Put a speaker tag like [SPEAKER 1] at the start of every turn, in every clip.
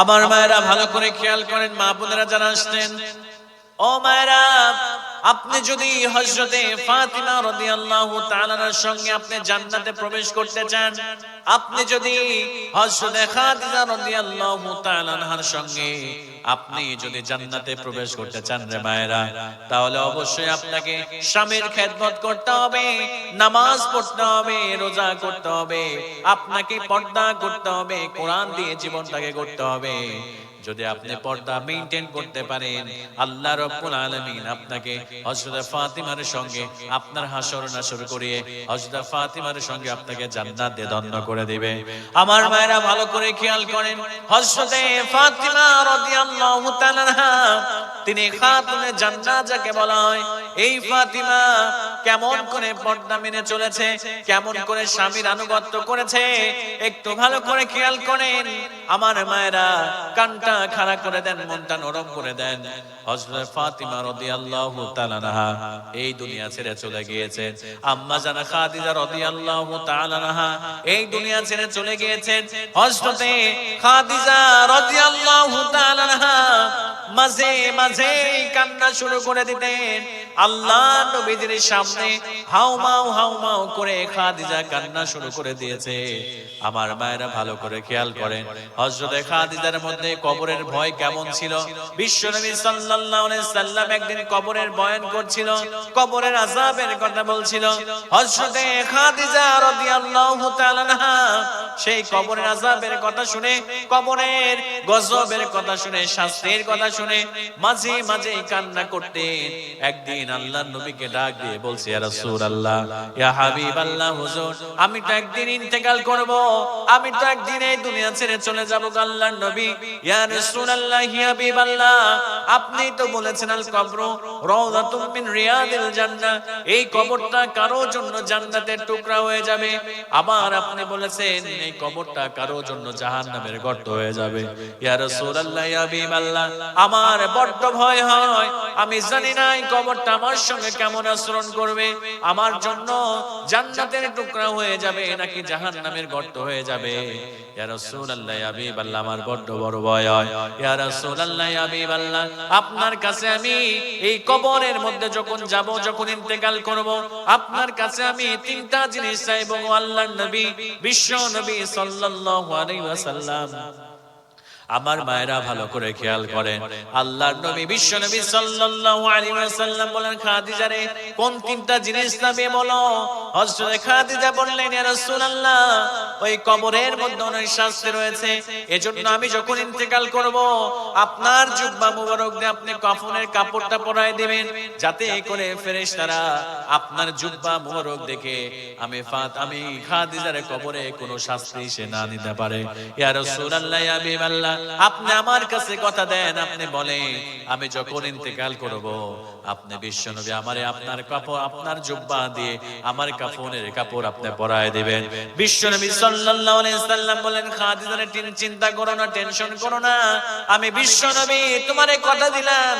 [SPEAKER 1] আমার মায়েরা ভালো করে খেয়াল করেন, মা বোনেরা যারা আসতেন ও মায়েরা, আপনি যদি হজরতে ফাতিমা রাদিয়াল্লাহু তাআলার সঙ্গে আপনি জান্নাতে প্রবেশ করতে চান, আপনি যদি হজরতে খাদিজা রাদিয়াল্লাহু তাআলার সঙ্গে আপনি যদি জান্নাতে প্রবেশ করতে চান রে মায়েরা তাহলে অবশ্যই আপনাকে স্বামীর খেদমত করতে হবে নামাজ পড়তে হবে রোজা করতে হবে আপনাকে পর্দা করতে হবে কোরআন দিয়ে জীবনটাকে করতে হবে। যদি আপনি পর্দা মেইনটেইন করতে পারেন, আল্লাহ রাব্বুল আলামিন আপনাকে হযরত ফাতিমার সঙ্গে আপনার হাসর নাসর করিয়ে হযরত ফাতিমার সঙ্গে আপনাকে জান্নাত দিয়ে ধন্য করে দিবে। আমার মায়েরা ভালো করে খেয়াল করেন, হযরত ফাতিমা রাদিয়াল্লাহু তাআলা তিনি খাতুনে জান্নাত যাকে বলা হয়, এই ফাতিমা কেমন করে পর্দা মেনে চলেছে, কেমন করে স্বামীর আনুগত্য করেছে, একটু ভালো করে খেয়াল করেন। আমার মায়েরা কানটা খাড়া করে দেন, মনটা নরম করে দেন। হযরত ফাতিমা রাদিয়াল্লাহু এই দুনিয়া ছেড়ে চলে গিয়েছেন আম্মা জানা খাদিজা রাদিয়াল্লাহু তাআলা এই দুনিয়া ছেড়ে চলে গিয়েছেন। হযরতে খাদিজা রাদিয়াল্লাহু তাআলা মাঝে মাঝে কান্না শুরু করে দিতেন। আল্লাহ নবীজির সামনে হাউমাউ হাউমাউ করে খাদিজা কান্না শুরু করে দিয়েছে। আমার মায়েরা ভালো করে খেয়াল করেন। হযরতে খাদিজার মধ্যে কবরের ভয় কেমন ছিল? বিশ্বনবী সাল্লাল্লাহু আলাইহি সাল্লাম একদিন কবরের বয়ান করছিল, কবরের আযাবের কথা বলছিল। হযরতে খাদিজা রাদিয়াল্লাহু তাআলা সেই কবরের আযাবের কথা শুনে, কবরের গজবের কথা শুনে, শাস্তির কথা শুনে মাঝে মাঝে কান্না করতেন একদিন আল্লাহর নবীকে ডাক দিয়ে বলছে, ইয়া রাসূলুল্লাহ, ইয়া হাবিবাল্লাহ, হুজুর, আমি তো একদিন ইন্তেকাল করব, আমি তো একদিন এই দুনিয়া ছেড়ে চলে যাব আল্লাহর নবী। ইয়া রাসূলুল্লাহ ইয়া হাবিবাল্লাহ, আপনি তো বলেছেন, আল কবর রাউযাতুম মিন রিয়াদিল জান্নাহ, এই কবরটা কারও জন্য জান্নাতের টুকরা হয়ে যাবে। আবার আপনি বলেছেন, এই কবরটা কারও জন্য জাহান্নামের গর্ত হয়ে যাবে। ইয়া রাসূলুল্লাহ ইয়া হাবিবাল্লাহ আমার বড্ড ভয় হয়। আমি জানি না এই কবরটা আমার সঙ্গে কেমন আচরণ করবে। আমার জন্য জান্নাতের টুকরা হয়ে যাবে নাকি জাহান্নামের গর্ত হয়ে যাবে। ইয়া রাসূলুল্লাহ, ইয়া হাবিবাল্লাহ, আমার বড্ড বড় ভয় হয়। ইয়া রাসূলুল্লাহ, ইয়া হাবিবাল্লাহ, আপনার কাছে আমি এই কবরের মধ্যে যখন যাব, যখন ইন্তেকাল করব, আপনার কাছে আমি তিনটা জিনিস চাইব আল্লাহর নবী, বিশ্ব নবী সাল্লাল্লাহু আলাইহি ওয়াসাল্লাম। আমার মায়েরা ভালো করে খেয়াল করেন আল্লাহ নবী, বিশ্ব নবী সাল্লাল্লাহু আলাইহি ওয়াসাল্লাম বলেন, খাদিজা রে, কোন তিনটা জিনিস নামে বলো? বললেন ওই কবরের মধ্যে অনেক শাস্তি রয়েছে। এজন্য আমি যখন ইন্তেকাল করব, আপনার জুব্বা মুবারক দিয়ে আপনি কাপড়টা দিবেন, যাতে করে আপনার মুবারক দেখে আমি ফাত, আমি খাদিজার কবরে কোনো শাস্তি সে না নিতে পারে। ইয়া আপনি আমার কাছে কথা দেন, আপনি বলেন, আমি যখন ইন্তেকাল করব, আপনি বিশ্বনবী আমারে আপনার কাপড় আপনার জুব্বা দিয়ে আমার কাফনের কাপড় আপনি পরায় দিবেন। বিশ্বনবী সাল্লাল্লাহু আলাইহি সাল্লাম বলেন খাদিজার চিন্তা করো না টেনশন করো না। আমি বিশ্বনবী তোমারে কথা দিলাম।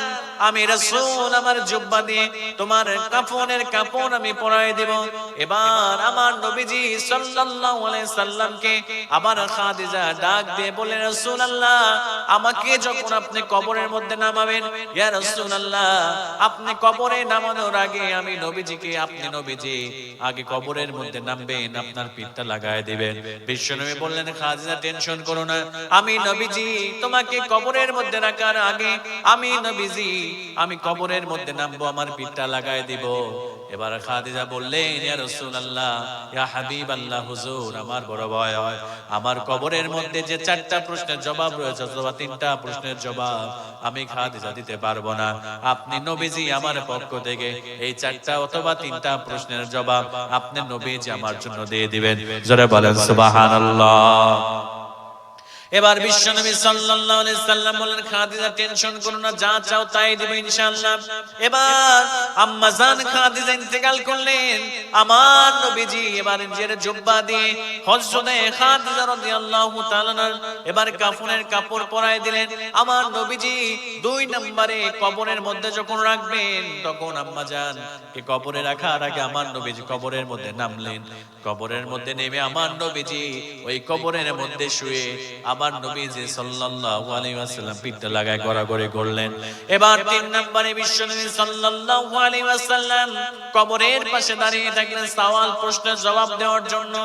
[SPEAKER 1] আমি রাসূল আমার জুব্বা দিয়ে তোমার কাফনের কাপড় আমি পরায় দেব। এবার আমার নবীজি সাল্লাল্লাহু আলাইহি সাল্লামকে আবার খাদিজা ডাক দিয়ে রাসূলুল্লাহ আমাকে যখন আপনি কবরের মধ্যে নামাবেন ইয়া রাসূলুল্লাহ আপনি কবরে নামানোর আগে আমি নবীজিকে আপনি নবীজি আগে কবরের মধ্যে নামবেন, আপনার পিঠটা লাগায় দিবেন। বিশ্বনবী বললেন, খাদিজা, টেনশন করো না। আমি নবীজি, তোমাকে কবরের মধ্যে রাখার আগে আমি নবীজি, আমি কবরের মধ্যে নামবো, আমার পিঠটা লাগায় দিব। এবার খাদিজা বললেন, ইয়া রাসূলুল্লাহ, ইয়া হাবিবাল্লাহ, হুজুর, আমার বড় ভয়। হয় আমার কবরের মধ্যে যে চারটা প্রশ্নের জবাব রয়েছে, অথবা তিনটা প্রশ্নের জবাব আমি খাদিজা দিতে পারব না। আপনি নবীজি আমার পক্ষ থেকে এই চারটা অথবা তিনটা প্রশ্নের জবাব আপনি নবীজি আমার জন্য দিয়ে দিবেন। জোরে বলেন, সুবহানাল্লাহ। এবার বিশ্বনবী সাল্লাল্লাহু আলাইহি সাল্লাম বলেন খাদিজা টেনশন করো না যা চাও তাই দেব ইনশাআল্লাহ। এবার আম্মা জান খাদিজা ইন্তেকাল করলেন। আমার নবীজি এবার নিজের জুব্বা দিয়ে হযরতে খাদিজা রাদিয়াল্লাহু তাআলা এবার কাফনের কাপড় পরায় দিলেন। আমার নবীজি দুই নম্বরে কবরের মধ্যে যখন রাখবেন তখন আম্মা জান কে কবরে রাখার আগে আমার নবীজি কবরের মধ্যে নামলেন। কবরের মধ্যে নেমে আমার নবীজি ওই কবরের মধ্যে শুয়ে আমার নবীজি সাল্লাল্লাহু আলাইহি ওয়াসাল্লাম পিঠটা লাগায় গড়াগড়ি করলেন। এবার তিন নম্বরে বিশ্বনবী সাল্লাল্লাহু আলাইহি ওয়াসাল্লাম কবরের পাশে দাঁড়িয়ে থাকলেন সওয়াল প্রশ্নের জবাব দেওয়ার জন্য।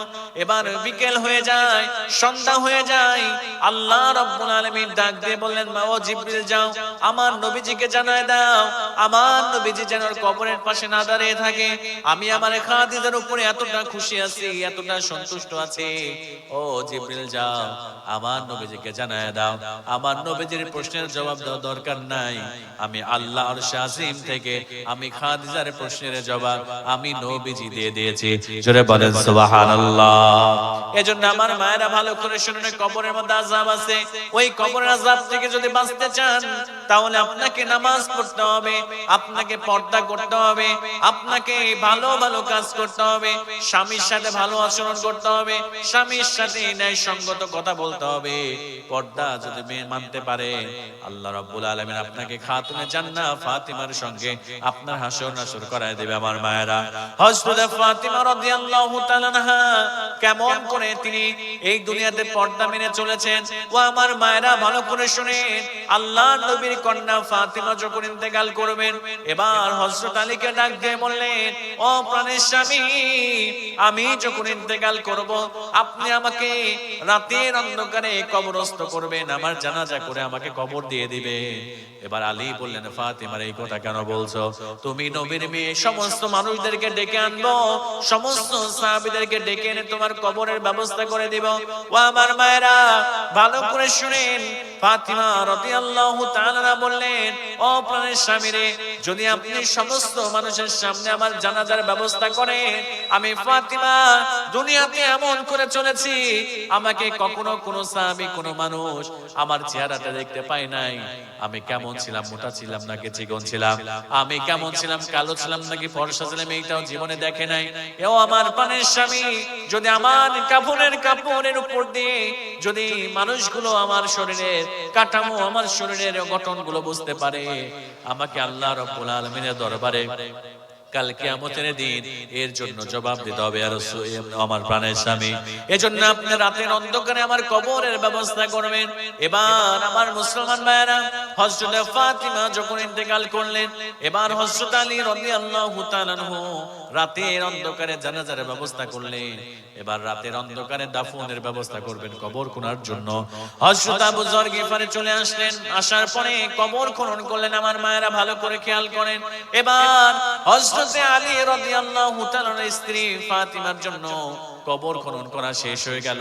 [SPEAKER 1] এবার বিকেল হয়ে যায় সন্ধ্যা হয়ে যায় আল্লাহ রাব্বুল আলামিন ডাক দিয়ে বললেন মা ও জিবরিল যাও আমার নবীজিকে জানায় দাও আমার নবীজি যেন কবরের পাশে না দাঁড়িয়ে থাকে আমি আমার খাদিজার উপরে এতটা খুশি আছি এতটা সন্তুষ্ট আছি। ও জিবরিল, যাও। আমার নবীজিকে জানায় দাও। আমার নবীজির প্রশ্নের জবাব দেওয়া দরকার নাই। আমি আল্লাহ থেকে আমি খাদিজার প্রশ্নের জবাব আমি নবীজি দিয়ে দিয়েছি। জোরে বলেন, সুবহানাল্লাহ। এজন্য আমার মায়েরা ভালো করে শুনুন কবরের মধ্যে আযাব আছে। ওই কবরের আযাব থেকে যদি বাঁচতে চান, তাহলে আপনাকে নামাজ পড়তে হবে, আপনাকে পর্দা করতে হবে, আপনাকে ভালো ভালো কাজ করতে হবে, স্বামীর সাথে ভালো আচরণ করতে হবে, স্বামীর সাথে ন্যায় সঙ্গত কথা বলতে হবে। পর্দা যদি মেয়ে মানতে পারে, আল্লাহ রাব্বুল আলামিন আপনাকে খাতুনে জান্নাত ফাতিমার সঙ্গে আপনার হাসর নাসর করায় দেবে আমার মায়েরা। ফাতিমা তাআলা কেমন করে তিনি এই দুনিয়াতে পর্দা মেনে চলেছেন, ও আমার মায়েরা ভালো করে শুনেন আল্লাহ নবীর কন্যা ফাতিমা যখন ইন্তেকাল করবেন, এবার হযরত আলীকে ডাক দিয়ে বললেন, ও প্রাণের স্বামী, আমি যখন ইন্তেকাল করব, আপনি আমাকে রাতের অন্ধকারে কবরস্থ করবেন, আমার জানাজা করে আমাকে কবর দিয়ে দিবে। এবার আলী বললেন, ফাতিমার এই কথা কেন বলছো? তুমি নবীর মেয়ে, সমস্ত মানুষদেরকে ডেকে আনব, সমস্ত সাহাবীদেরকে ডেকে এনে তোমার কবরের ব্যবস্থা করে দিব। ও আমার মায়েরা, ভালো করে শুনেন। ফাতিমা রাদিয়াল্লাহু তাআলা বললেন, ও প্রাণের স্বামী রে যদি আপনি সমস্ত মানুষের সামনে আমার জানাজার ব্যবস্থা করেন, আমি ফাতিমা দুনিয়াতে এমন করে চলেছি, আমাকে কখনো কোনো সাহাবী, কোনো মানুষ আমার চেহারাটা দেখতে পায় নাই। আমি কেমন ছিলাম, মোটা ছিলাম নাকি চিকন ছিলাম? আমি কেমন ছিলাম, কালো ছিলাম নাকি ফর্সা ছিলাম, এইটাও জীবনে দেখে নাই। এও আমার প্রাণের স্বামী, যদি আমার কাপড়ের কাপড়ের উপর দিয়ে যদি মানুষগুলো আমার শরীরের কাঠামো, আমার শরীরের গঠনগুলো বুঝতে পারে, আমাকে আল্লাহ রব্বুল আলমিনের দরবারে কাল আমতের দিন এর জন্য জবাব দিতে হবে আর আমার প্রাণের স্বামী। এজন্য আপনি রাতের অন্ধকারে আমার কবরের ব্যবস্থা করবেন। এবার আমার মুসলমান ভাইয়েরা হযরত ফাতিমা যখন ইন্তেকাল করলেন এবার হযরত আলী রাদিয়াল্লাহু তাআলা রাতের অন্ধকারে জানাজার ব্যবস্থা করলেন এবার রাতের অন্ধকারে দাফনের ব্যবস্থা করবেন কবর খোনার জন্য। হযরত আবু যর গিফারে চলে আসলেন। আসার পরে কবর খনন করলেন। আমার মায়েরা ভালো করে খেয়াল করেন। এবার হযরতে আলী রাদিয়াল্লাহু তাআলার স্ত্রী ফাতিমার জন্য কবর খনন করা শেষ হয়ে গেল।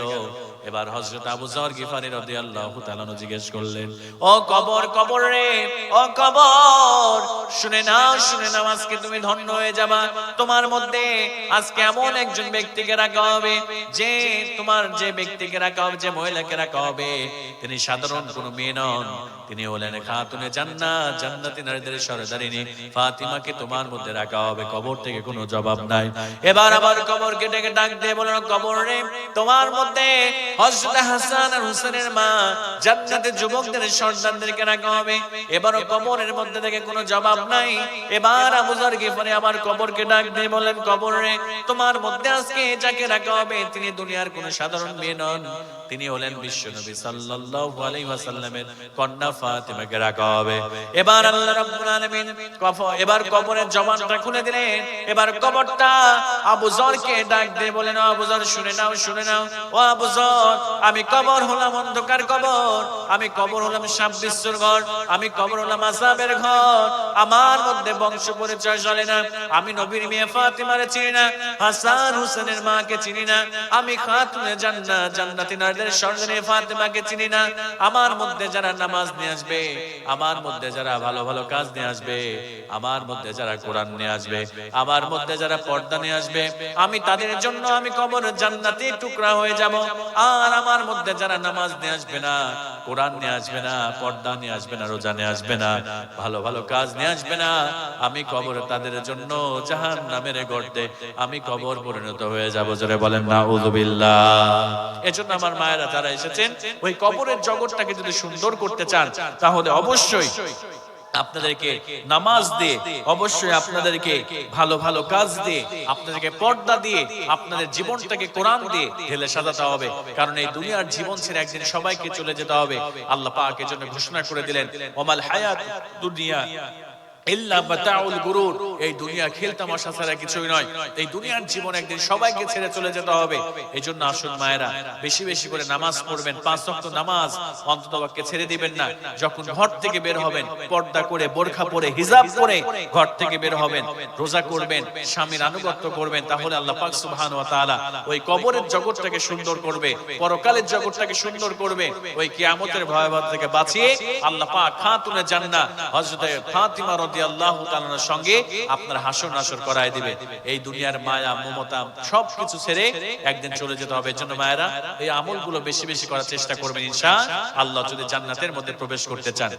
[SPEAKER 1] এবার হযরত আবু যর গিফারি রাদিয়াল্লাহু তাআলা জিজ্ঞেস করলেন, ও কবর কবর রে, ও কবর, শুনে নাও শুনে নাও, আজকে তুমি ধন্য হয়ে যাবা। তোমার মধ্যে আজকে এমন একজন ব্যক্তিকে রাখা হবে, যে তোমার যে ব্যক্তিকে রাখা হবে, যে মহিলাকে রাখা হবে, তিনি সাধারণ কোনো মেয়ে নন। তিনি হলেন খাতুনে জান্নাত, জান্নাতি নারীদের সরদারিনী। ফাতিমাকে তোমার মধ্যে রাখা হবে, কবর থেকে কোনো জবাব নাই। এবার আবার কবরকে ডেকে ডাক দিয়ে বলেন কবর রে তোমার মধ্যে হযরত হাসান আর হুসেনের মা জান্নাতে যুবকদের সন্তানদেরকে রাখা হবে। এবারও কবরের মধ্যে থেকে কোনো জবাব নাই। এবার আবু যর গিফারি আবার কবরকে ডাক দিয়ে বলেন কবরে তোমার মধ্যে আজকে যাকে রাখা হবে তিনি দুনিয়ার কোনো সাধারণ মেয়ে নন। তিনি হলেন বিশ্বনবী সাল্লাল্লাহু আলাইহি ওয়াসাল্লামের কন্যা ফাতিমাকে রাখা হবে এবার আল্লাহ রাব্বুল আলামিন এবার কবরের জবানটা খুলে দিলেন। এবার কবরটা আবু যরকে ডাক দিয়ে বলেন আবু যর শুনে নাও শুনে নাও। ও আবু যর আমি কবর হলাম অন্ধকার কবর। আমি কবর হলাম সাপ ঘর আমি কবর হলাম আসাবের ঘর। আমার মধ্যে বংশ পরিচয় চলে না। আমি নবীর মেয়ে ফাতিমারে চিনি না। হাসান হুসেনের মাকে চিনি না। আমি খাতুনে জান্নাত, জান্নাতি নারীদের সর্দারে ফাতিমাকে চিনি না। আমার মধ্যে যারা নামাজ নিয়ে আসবে, আমার মধ্যে যারা ভালো ভালো কাজ নিয়ে আসবে, আমার মধ্যে যারা কোরআন নিয়ে আসবে, আমার মধ্যে যারা পর্দা নিয়ে আসবে, আমি তাদের জন্য আমি কবর জান্নাতি টুকরা হয়ে যাব। আর আমার মধ্যে যারা নামাজ নিয়ে আসবে না, কোরআন নিয়ে আসবে না, পর্দা নিয়ে আসবে না, রোজা নিয়ে আসবে না, ভালো ভালো কাজ নিয়ে আসবে না, আমি কবর তাদের জন্য জাহান নামের গর্তে, আমি কবর পরিণত হয়ে যাব, জোরে বলেন না উযুবিল্লাহ এজন্য আমার মায়েরা যারা এসেছেন, ওই কবরের জগৎটাকে যদি সুন্দর করতে চান, তাহলে অবশ্যই আপনাদেরকে নামাজ দিয়ে, অবশ্যই আপনাদেরকে ভালো ভালো কাজ দিয়ে, আপনাদেরকে পর্দা দিয়ে, আপনাদের জীবনটাকে কোরআন দিয়ে ঢেলে সাজাতে হবে। কারণ এই দুনিয়ার জীবন ছেড়ে একদিন সবাইকে চলে যেতে হবে। আল্লাহ পাক এর জন্য ঘোষণা করে দিলেন, ওমাল হায়াত দুনিয়া এই দুনিয়া খেলতামাশা ছাড়া কিছুই নয়। এই দুনিয়ার জীবন একদিন সবাইকে ছেড়ে চলে যেতে হবে। এই জন্য আসুন মায়েরা, বেশি বেশি করে নামাজ পড়বেন। পাঁচ ওয়াক্ত নামাজ ছেড়ে দিবেন না। যখন ঘর থেকে বের হবেন, পর্দা করে, বোরখা পরে, হিজাব পরে ঘর থেকে বের হবেন, রোজা করবেন, স্বামীর আনুগত্য করবেন, তাহলে আল্লাহ পাক সুবহানাহু ওয়া তাআলা ওই কবরের জগৎটাকে সুন্দর করবে, পরকালের জগৎটাকে সুন্দর করবে, ওই কিয়ামতের ভয়াবহ থেকে বাঁচিয়ে আল্লাহ পাক খাতুনে জান্নাত, হযরতে ফাতিমা সঙ্গে আপনার হাসর নাসর করায় দিবে। এই দুনিয়ার মায়া, মমতা সবকিছু ছেড়ে একদিন চলে যেতে হবে। জন্য মায়েরা, এই আমলগুলো বেশি বেশি করার চেষ্টা করবেন ইনশা আল্লাহ, যদি জান্নাতের মধ্যে প্রবেশ করতে চান।